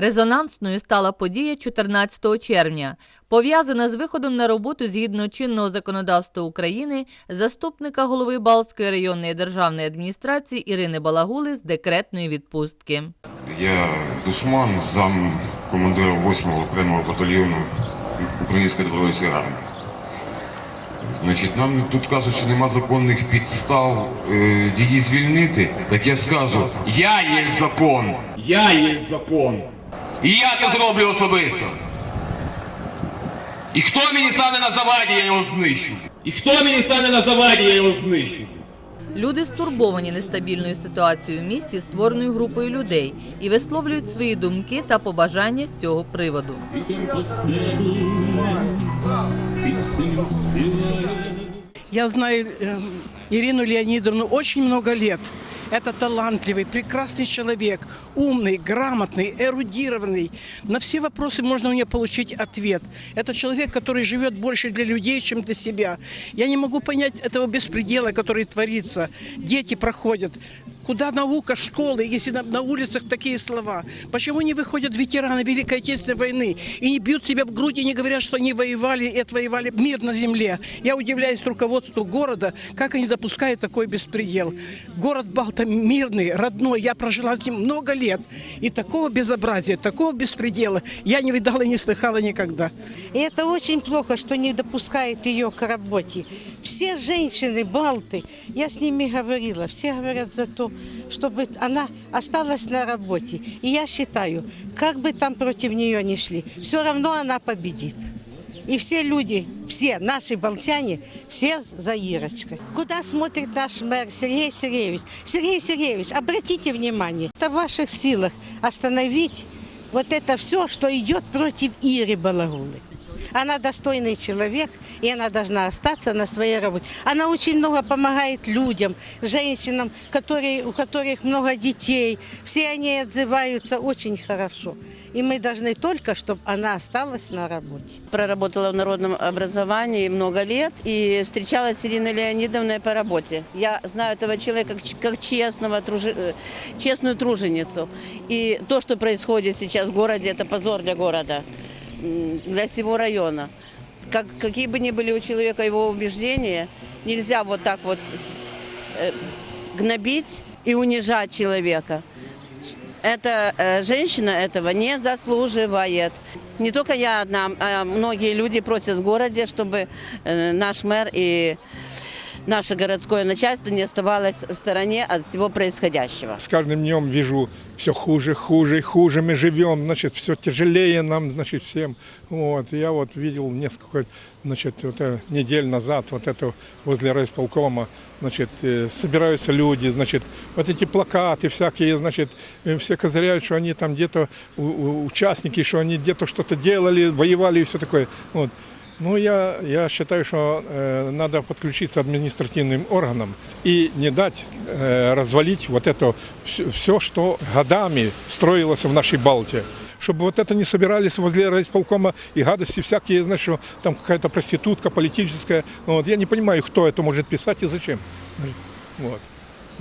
Резонансною стала подія 14 червня, пов'язана з виходом на роботу згідно чинного законодавства України заступника голови Балтської районної державної адміністрації Ірини Балагули з декретної відпустки. Я душман, зам командира 8-го окремого батальйону Української добровольчої армії. Значить, нам тут кажуть, що нема законних підстав е, її звільнити. Так я скажу, я є закон. Я є закон. І я це зроблю особисто. І хто мені стане на заваді, я його знищу. І хто мені стане на заваді, я його знищу. Люди стурбовані нестабільною ситуацією в місті, створеною групою людей, і висловлюють свої думки та побажання з цього приводу. Я знаю э, Ирину Леонидовну очень много лет. Это талантливый, прекрасный человек, умный, грамотный, эрудированный. На все вопросы можно у нее получить ответ. Это человек, который живет больше для людей, чем для себя. Я не могу понять этого беспредела, который творится. Дети проходят. Куда наука, школы, если на, на улицах такие слова? Почему не выходят ветераны Великой Отечественной войны и не бьют себя в грудь и не говорят, что они воевали и отвоевали мир на земле? Я удивляюсь руководству города, как они допускают такой беспредел. Город Балта мирный, родной, я прожила с ним много лет. И такого безобразия, такого беспредела я не видала и не слыхала никогда. И это очень плохо, что не допускает ее к работе. Все женщины Балты, я с ними говорила, все говорят за то, чтобы она осталась на работе. И я считаю, как бы там против нее ни шли, все равно она победит. И все люди, все наши балтяне, все за Ирочкой. Куда смотрит наш мэр Сергей Сергеевич? Сергей Сергеевич, обратите внимание, это в ваших силах остановить вот это все, что идет против Иры Балагулы. Она достойный человек, и она должна остаться на своей работе. Она очень много помогает людям, женщинам, которые, у которых много детей. Все они отзываются очень хорошо. И мы должны только, чтобы она осталась на работе. Проработала в народном образовании много лет и встречалась с Ириной Леонидовной по работе. Я знаю этого человека как честного, э, честную труженицу. И то, что происходит сейчас в городе, это позор для города, для всего района. Как, какие бы ни были у человека его убеждения, нельзя вот так вот э, гнобить и унижать человека. Эта э, женщина этого не заслуживает. Не только я одна, а многие люди просят в городе, чтобы э, наш мэр и наше городское начальство не оставалось в стороне от всего происходящего. С каждым днем вижу все хуже, хуже и хуже мы живем, значит, все тяжелее нам, значит, всем. Вот, я вот видел несколько, значит, вот, э, недель назад, вот это возле райисполкома, значит, э, собираются люди, значит, вот эти плакаты всякие, значит, э, все козыряют, что они там где-то участники, что они где-то что-то делали, воевали и все такое. Вот. Ну, я, я считаю, что э, надо подключиться административным органам и не дать э, развалить вот это все, что годами строилось в нашей Балте. Чтобы вот это не собирались возле райисполкома и гадости всякие, знаешь, что там какая-то проститутка политическая. Ну, Вот, я не понимаю, кто это может писать и зачем. Вот.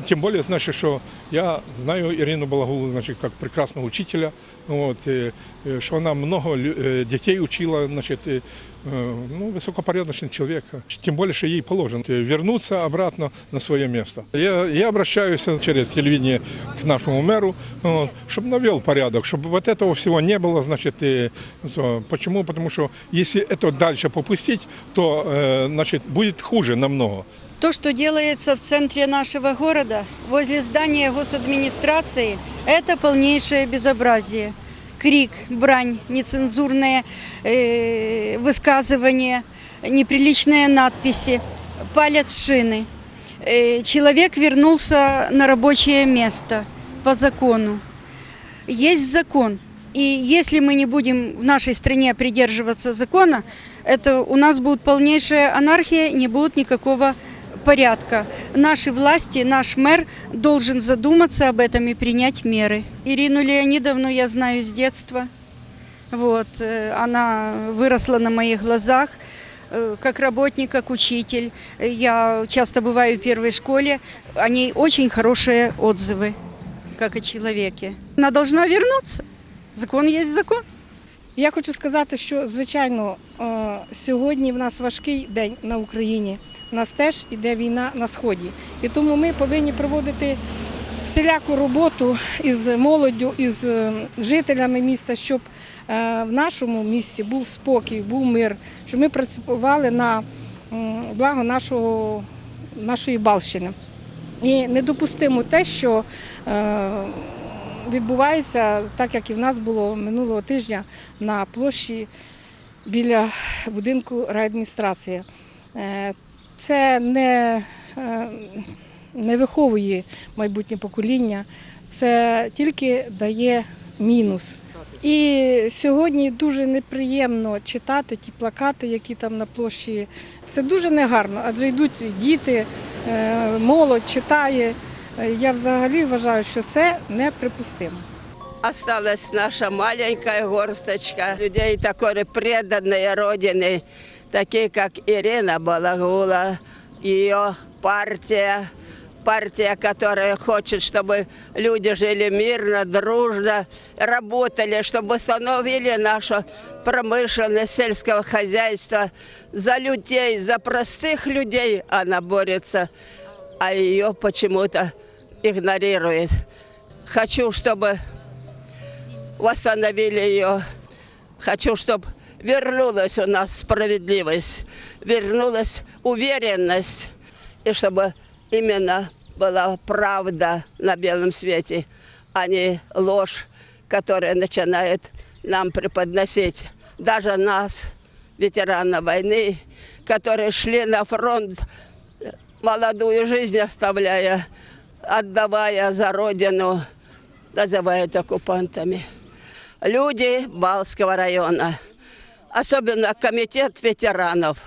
Тем более, значит, что я знаю Ирину Балагулу, значит, как прекрасного учителя, вот, и, и что она много э, детей учила, значит, и, э, ну, высокопорядочный человек. Тем более, что ей положено э, вернуться обратно на свое место. Я, я обращаюсь через телевидение к нашему мэру, вот, чтобы навел порядок, чтобы вот этого всего не было, значит, и, почему? Потому что если это дальше попустить, то, э, значит, будет хуже намного. То, что делается в центре нашего города, возле здания госадминистрации, это полнейшее безобразие. Крик, брань, нецензурные э, высказывания, неприличные надписи, палят шины. Э, человек вернулся на рабочее место по закону. Есть закон. И если мы не будем в нашей стране придерживаться закона, это у нас будет полнейшая анархия, не будет никакого порядка. Наши власти, наш мэр должен задуматься об этом и принять меры. Ирину Леонидовну я знаю с детства. Вот, э, она выросла на моих глазах э, как работник, как учитель. Я часто бываю в первой школе. О ней очень хорошие отзывы, как о человеке. Она должна вернуться. Закон є закон. Я хочу сказати, що звичайно е, сьогодні в нас важкий день на Україні. У нас теж іде війна на сході. І тому ми повинні проводити всіляку роботу із молоддю, із е, жителями міста, щоб е, в нашому місті був спокій, був мир, щоб ми працювали на благо нашого, нашої Балщини. І недопустимо те, що відбувається так, як і в нас було минулого тижня на площі біля будинку райадміністрації. Е, Це не, е, не виховує майбутнє покоління, це тільки дає мінус. І сьогодні дуже неприємно читати ті плакати, які там на площі. Це дуже негарно, адже йдуть діти, е, молодь читає. Я взагалі вважаю, що це неприпустимо. Осталась наша маленькая горсточка людей, которые преданные Родине, такие как Ирина Балагула, ее партия, партия, которая хочет, чтобы люди жили мирно, дружно, работали, чтобы восстановили нашу промышленность сельского хозяйства. За людей, за простых людей она борется, а ее почему-то игнорирует. Хочу, чтобы восстановили ее. Хочу, чтобы вернулась у нас справедливость, вернулась уверенность, и чтобы именно была правда на белом свете, а не ложь, которая начинает нам преподносить. Даже нас, ветеранов войны, которые шли на фронт, молодую жизнь оставляя, отдавая за родину, называют оккупантами. Люди Балского района, особенно комитет ветеранов,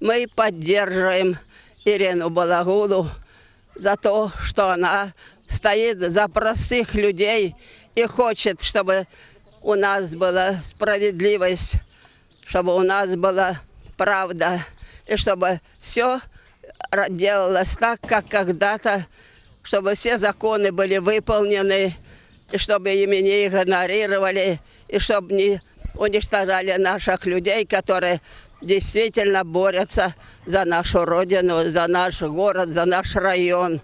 мы поддерживаем Ирину Балагулу за то, что она стоит за простых людей и хочет, чтобы у нас была справедливость, чтобы у нас была правда, и чтобы все делалось так, как когда-то, чтобы все законы были выполнены, и чтобы ими не игнорировали, и чтобы не уничтожали наших людей, которые действительно борются за нашу родину, за наш город, за наш район.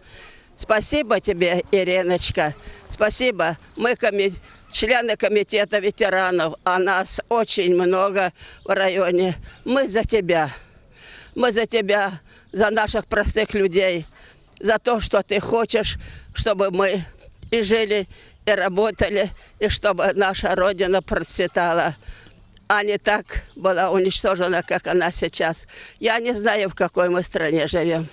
Спасибо тебе, Ириночка. Спасибо. Мы коми- члены комитета ветеранов, а нас очень много в районе. Мы за тебя. Мы за тебя, за наших простых людей, за то, что ты хочешь, чтобы мы и жили, и работали, и чтобы наша Родина процветала, а не так была уничтожена, как она сейчас. Я не знаю, в какой мы стране живем.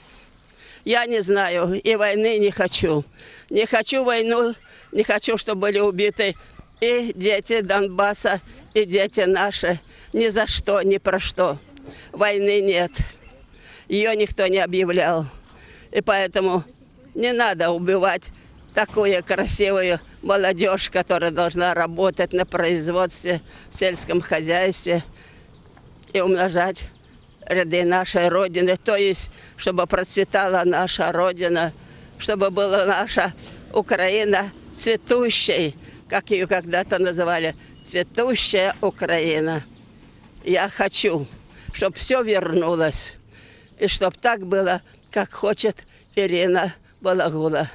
Я не знаю, и войны не хочу. Не хочу войну, не хочу, чтобы были убиты и дети Донбасса, и дети наши. Ни за что, ни про что. Войны нет. Ее никто не объявлял. И поэтому не надо убивать такую красивую молодежь, которая должна работать на производстве, в сельском хозяйстве и умножать ряды нашей Родины, то есть, чтобы процветала наша Родина, чтобы была наша Украина цветущей, как ее когда-то называли, цветущая Украина. Я хочу, чтобы все вернулось, и чтобы так было, как хочет Ирина Балагула.